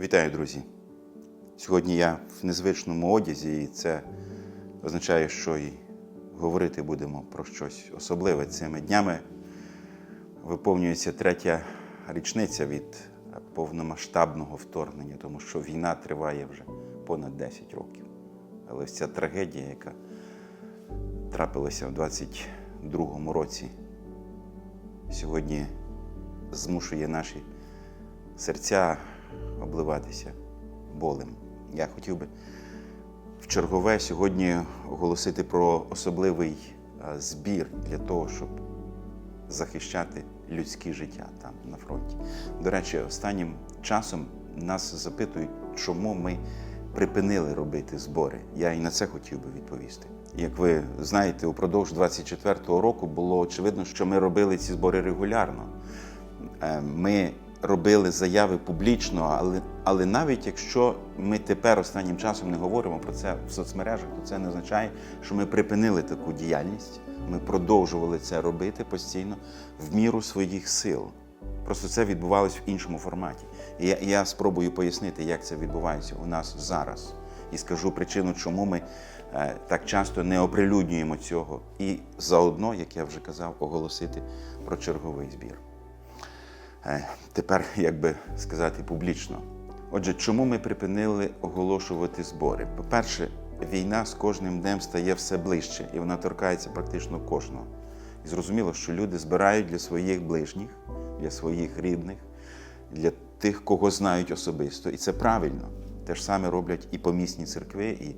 Вітаю, друзі! Сьогодні я в незвичному одязі, і це означає, що і говорити будемо про щось особливе. Цими днями виповнюється третя річниця від повномасштабного вторгнення, тому що війна триває вже понад 10 років. Але ось ця трагедія, яка трапилася в 22-му році, сьогодні змушує наші серця обливатися болем. Я хотів би в чергове сьогодні оголосити про особливий е, збір для того, щоб захищати людське життя там на фронті. До речі, останнім часом нас запитують, чому ми припинили робити збори. Я і на це хотів би відповісти. Як ви знаєте, упродовж 24-го року було очевидно, що ми робили ці збори регулярно. Е, Ми робили заяви публічно, але, але навіть якщо ми тепер останнім часом не говоримо про це в соцмережах, то це не означає, що ми припинили таку діяльність. Ми продовжували це робити постійно в міру своїх сил. Просто це відбувалось в іншому форматі. І я, я спробую пояснити, як це відбувається у нас зараз. І скажу причину, чому ми е, так часто не оприлюднюємо цього. І заодно, як я вже казав, оголосити про черговий збір. Е, Тепер, як би сказати, публічно. Отже, чому ми припинили оголошувати збори? По-перше, війна з кожним днем стає все ближче, і вона торкається практично кожного. І зрозуміло, що люди збирають для своїх ближніх, для своїх рідних, для тих, кого знають особисто. І це правильно. Те ж саме роблять і помісні церкви, і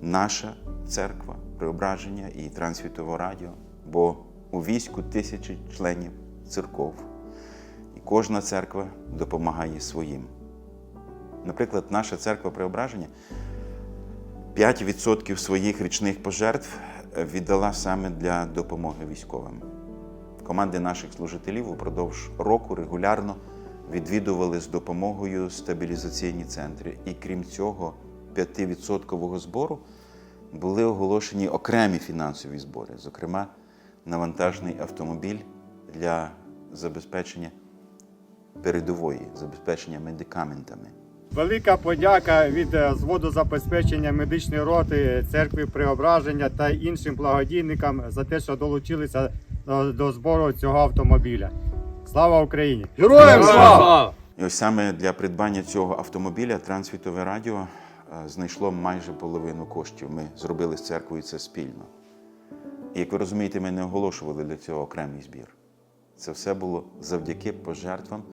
наша церква, преображення, і Трансвітове радіо. Бо у війську тисячі членів церков. Кожна церква допомагає своїм. Наприклад, наша церква преображення 5% своїх річних пожертв віддала саме для допомоги військовим. Команди наших служителів упродовж року регулярно відвідували з допомогою стабілізаційні центри. І крім цього, 5% збору були оголошені окремі фінансові збори, зокрема, навантажний автомобіль для забезпечення передової, забезпечення медикаментами. Велика подяка від е, зводу забезпечення медичної роти церкви Преображення та іншим благодійникам за те, що долучилися до, до збору цього автомобіля. Слава Україні! Героям слава! І ось саме для придбання цього автомобіля Трансвітове радіо е, знайшло майже половину коштів. Ми зробили з церквою це спільно. І як ви розумієте, ми не оголошували для цього окремий збір. Це все було завдяки пожертвам